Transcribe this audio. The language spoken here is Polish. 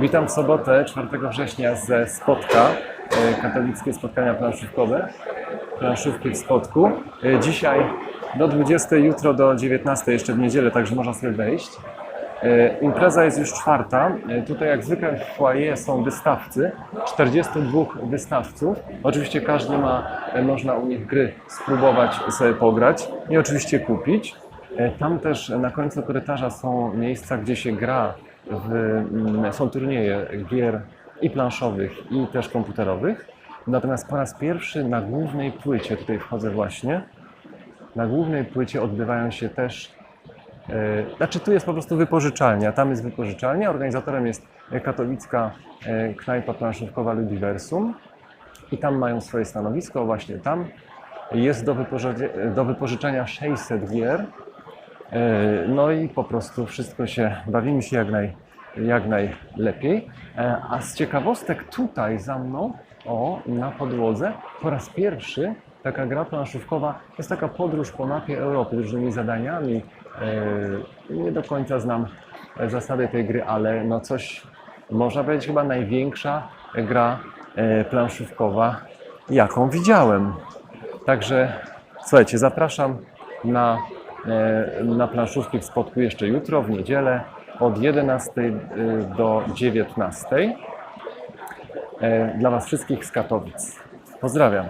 Witam w sobotę 4 września ze Spotka, e, katolickie spotkania planszówkowe, planszówki w Spodku. E, Dzisiaj do 20, jutro do 19, jeszcze w niedzielę, także można sobie wejść. E, Impreza jest już czwarta. Tutaj jak zwykle w foyer są wystawcy, 42 wystawców. Oczywiście każdy ma, można u nich gry spróbować sobie pograć i oczywiście kupić. Tam też na końcu korytarza są miejsca, gdzie się gra, w, mm, są turnieje gier i planszowych, i też komputerowych. Natomiast po raz pierwszy na głównej płycie, tutaj wchodzę właśnie, na głównej płycie odbywają się też E, Znaczy tu jest po prostu wypożyczalnia, tam jest wypożyczalnia, organizatorem jest katowicka e, knajpa planszówkowa Ludiversum. I tam mają swoje stanowisko, właśnie tam. Jest do, wypoże- do wypożyczenia 600 gier, no i po prostu wszystko się, bawimy się jak, naj, jak najlepiej. E, A z ciekawostek tutaj za mną, o, na podłodze, po raz pierwszy taka gra planszówkowa jest taka podróż po mapie Europy różnymi zadaniami. E, Nie do końca znam zasady tej gry, ale no coś, można powiedzieć chyba największa gra e, planszówkowa, jaką widziałem. Także słuchajcie, zapraszam na, e, na planszówki w jeszcze jutro, w niedzielę od 11 do 19 e, dla Was wszystkich z Katowic. Pozdrawiam.